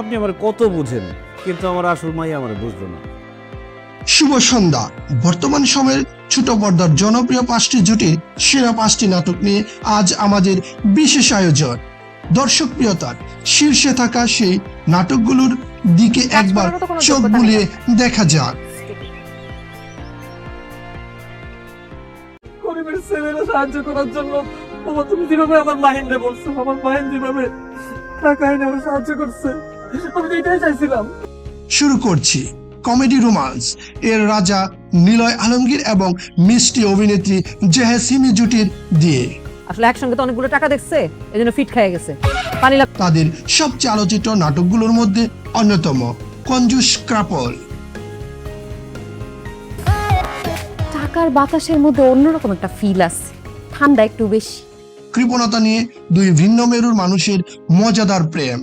আপনি আমার কত বুঝেন কিন্তু আমার আসল মাই আমার বুঝলো না। শুভ সন্ধ্যা। বর্তমান সময়ের ছোট পর্দার জনপ্রিয় পাঁচটি জুটির সেরা পাঁচটি নাটক নিয়ে আজ আমাদের বিশেষ আয়োজন। দর্শক প্রিয়তার শীর্ষে থাকা সেই নাটকগুলোর দিকে একবার চোখ বুলিয়ে দেখা যাক। গরিবের ছেলেরা সাহায্য করার জন্য বাবা তুমি যেভাবে আমার মাইন্ডে বলছো আমার মাইন্ড যেভাবে টাকা এনে আমার সাহায্য করছে। আমি এটাই চাইছিলাম। শুরু করছি কমেডি রোমান্স। এর রাজা নিলয় আলমগীর এবং মিষ্টি অভিনেত্রী জেহাসিমি জুটির দিয়ে। আসলে একসঙ্গে তো অনেকগুলো টাকা দেখছে এই জন্য ফিট খেয়ে গেছে। পানি তাদের সবচেয়ে আলোচিত নাটকগুলোর মধ্যে অন্যতম কঞ্জুস ক্রাপল। টাকার বাতাসের মধ্যে অন্যরকম একটা ফিল আছে। ঠান্ডা একটু বেশি। কৃপণতা নিয়ে দুই ভিন্ন মেরুর মানুষের মজাদার প্রেম।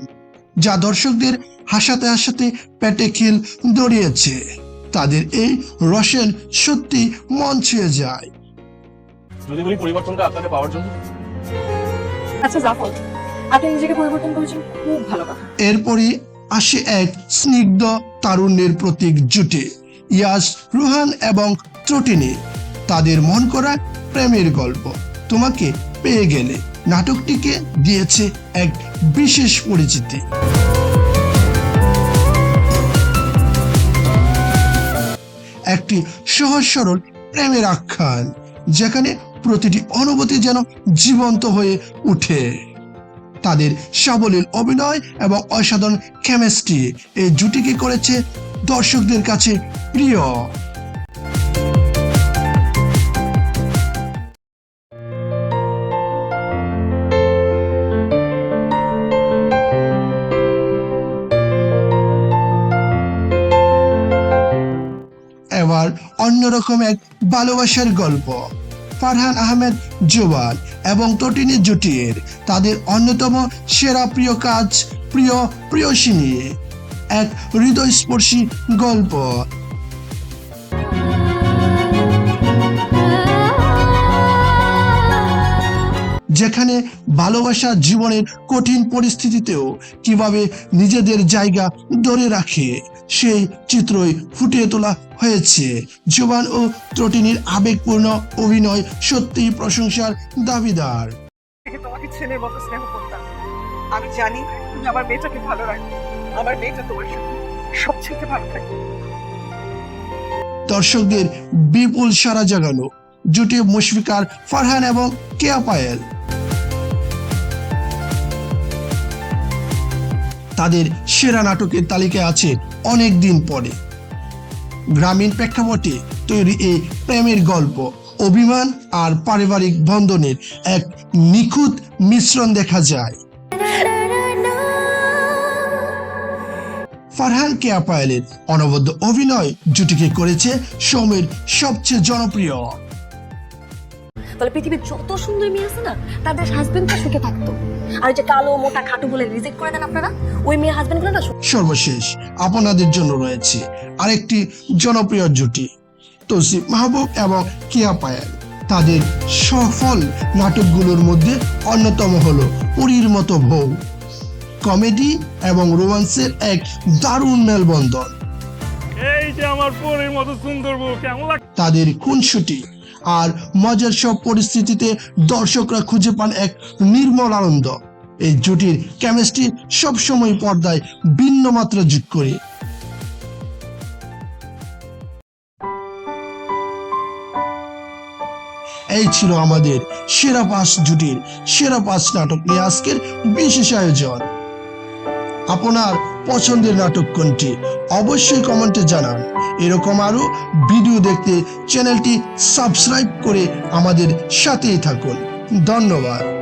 যা দর্শকদের হাসাতে হাসাতে পেটে খিল দড়িয়েছে। তাদের এই রসেন সত্যি মন ছুঁয়ে যায়। যদি বলি পরিবর্তনটা আপনাকে পাওয়ার জন্য? আচ্ছা জাফর আপনি নিজেকে পরিবর্তন করেছেন খুব ভালো কথা। এরপরই আসে এক স্নিগ্ধ তারুণ্যের প্রতীক জুটে ইয়াস রুহান এবং ত্রটিনি। তাদের মন করা প্রেমের গল্প তোমাকে পেয়ে গেলে। নাটকটিকে দিয়েছে এক বিশেষ পরিচিতি। একটি সহজ সরল প্রেমের আখ্যান, যেখানে প্রতিটি অনুভূতি যেন জীবন্ত হয়ে উঠে তাদের সাবলীল অভিনয় এবং অসাধারণ কেমিস্ট্রি এই জুটিকে করেছে দর্শকদের কাছে প্রিয়। অন্যরকম এক ভালোবাসার গল্প। ফারহান আহমেদ জোবাল এবং তটিনী জুটির তাদের অন্যতম সেরা প্রিয় কাজ প্রিয় প্রিয়সী নিয়ে এক হৃদয়স্পর্শী গল্প। যেখানে ভালোবাসা জীবনের কঠিন পরিস্থিতিতেও কীভাবে নিজেদের জায়গা ধরে রাখে সেই চিত্রই ফুটিয়ে তোলা হয়েছে। জোবান ও ত্রটিনীর আবেগপূর্ণ অভিনয় সত্যিই প্রশংসার দাবিদার। তোমাকে ছেলের মতো স্নেহ করতাম। আমি জানি তুমি আমার মেয়েটাকে ভালো রাখবে। আমার মেয়েটা তোমার সাথে সবচেয়ে ভালো থাকবে। দর্শকদের বিপুল সারা জাগানো জুটি মুশফিকার ফারহান এবং কেয়া পায়েল। তাদের সেরা নাটকের তালিকায় আছে অনেক দিন পরে। গ্রামীণ প্রেক্ষাপটে তৈরি এই প্রেমের গল্প, অভিমান আর পারিবারিক বন্ধনের এক নিখুঁত মিশ্রণ দেখা যায়। ফারহান কেয়া পায়েলের অনবদ্য অভিনয় জুটিকে করেছে সৌমের সবচেয়ে জনপ্রিয়। তাহলে পৃথিবীর যত সুন্দর মেয়ে আছে না, তাদের হাজবেন্ড সুখে থাকতো। আর যে কালো মোটা খাটু বলে রিজেক্ট করে দেন আপনারা ওই মেয়ে হাজবেন্ড না সর্বশেষ আপনাদের জন্য রয়েছে আরেকটি জনপ্রিয় জুটি তৌসিফ মাহবুব এবং কিয়া পায়েল। তাদের সফল নাটকগুলোর মধ্যে অন্যতম হলো পুরীর মতো বউ কমেডি এবং রোমান্সের এক দারুণ মেলবন্ধন। এই যে আমার পরের মতো সুন্দর বউ কেমন লাগে তাদের খুনসুটি আর মজার সব পরিস্থিতিতে দর্শকরা খুঁজে পান এক নির্মল আনন্দ। এই জুটির কেমিস্ট্রি সবসময় পর্দায় ভিন্ন মাত্রা যোগ করে। এই ছিল আমাদের সেরা পাঁচ জুটির সেরা পাঁচ নাটক নিয়ে আজকের বিশেষ আয়োজন। আপনার পছন্দের নাটক কোনটি? অবশ্যই কমেন্টে জানান। এরকম আরও ভিডিও দেখতে চ্যানেলটি সাবস্ক্রাইব করে আমাদের সাথেই থাকুন। ধন্যবাদ।